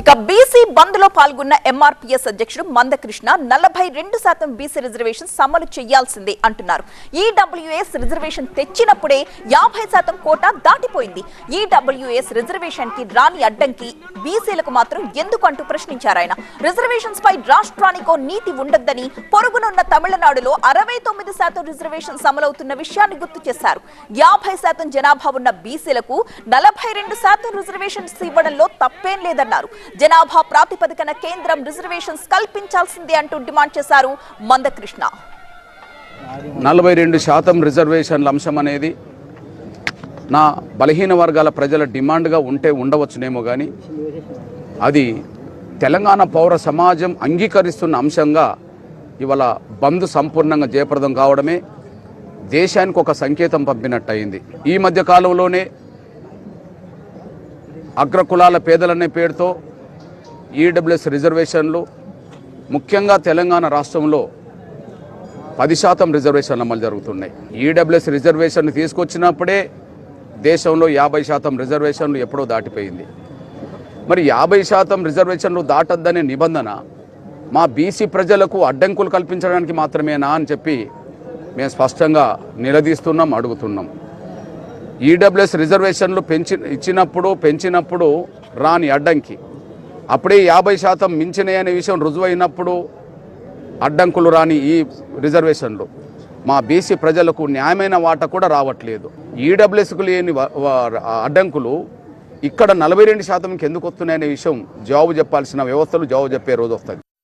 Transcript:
ఇక బీసీ బంద్లో పాల్గొన్న ఎంఆర్పీఎస్ అధ్యక్షుడు మందకృష్ణ నలభై రెండు శాతం బీసీ రిజర్వేషన్ అమలు చేయాల్సిందే అంటున్నారు. ఈడబ్ల్యూఎస్ రిజర్వేషన్ తెచ్చినప్పుడే యాభై శాతం కోట దాటిపోయింది. ఈడబ్ల్యూఎస్ రిజర్వేషన్కి రాని అడ్డంకి బీసీలకు మాత్రం ఎందుకంటూ ప్రశ్నించారు ఆయన. రిజర్వేషన్స్ పై రాష్ట్రానికో నీతి ఉండొద్దని పొరుగునున్న తమిళనాడులో అరవై తొమ్మిది శాతం రిజర్వేషన్స్ అమలవుతున్న విషయాన్ని గుర్తు చేశారు. యాభై శాతం జనాభా ఉన్న బీసీలకు నలభై రెండు శాతం రిజర్వేషన్స్ ఇవ్వడంలో తప్పేం లేదన్నారు. జనాభా ప్రాతిపదికన కేంద్రం రిజర్వేషన్స్ కల్పించాల్సిందే అంటూ డిమాండ్ చేశారు మందకృష్ణ. నలభై రెండు శాతం రిజర్వేషన్ల అంశం అనేది నా బలహీన వర్గాల ప్రజల డిమాండ్గా ఉంటే ఉండవచ్చునేమో కానీ అది తెలంగాణ పౌర సమాజం అంగీకరిస్తున్న అంశంగా ఇవాళ బంద్ సంపూర్ణంగా జయప్రదం కావడమే దేశానికి ఒక సంకేతం పంపినట్టయింది. ఈ మధ్య కాలంలోనే అగ్రకులాల పేదలనే పేరుతో ఈడబ్ల్యూఎస్ రిజర్వేషన్లు ముఖ్యంగా తెలంగాణ రాష్ట్రంలో పది శాతం రిజర్వేషన్లు అమలు జరుగుతున్నాయి. ఈడబ్ల్యూఎస్ రిజర్వేషన్ తీసుకొచ్చినప్పుడే దేశంలో యాభై శాతం రిజర్వేషన్లు ఎప్పుడో దాటిపోయింది. మరి యాభై శాతం రిజర్వేషన్లు దాటద్దనే నిబంధన మా బీసీ ప్రజలకు అడ్డంకులు కల్పించడానికి మాత్రమేనా అని చెప్పి మేము స్పష్టంగా నిలదీస్తున్నాం అడుగుతున్నాం. ఈడబ్ల్యూఎస్ రిజర్వేషన్లు పెంచి ఇచ్చినప్పుడు పెంచినప్పుడు రాని అడ్డంకి అప్పుడే యాభై శాతం మించినాయనే విషయం రుజువైనప్పుడు అడ్డంకులు రాని ఈ రిజర్వేషన్లు. మా బీసీ ప్రజలకు న్యాయమైన వాట కూడా రావట్లేదు. ఈడబ్ల్యూఎస్కు లేని అడ్డంకులు ఇక్కడ నలభై రెండు శాతంకి ఎందుకు వస్తున్నాయనే విషయం జవాబు చెప్పాల్సిన వ్యవస్థలు జవాబు చెప్పే రోజు వస్తుంది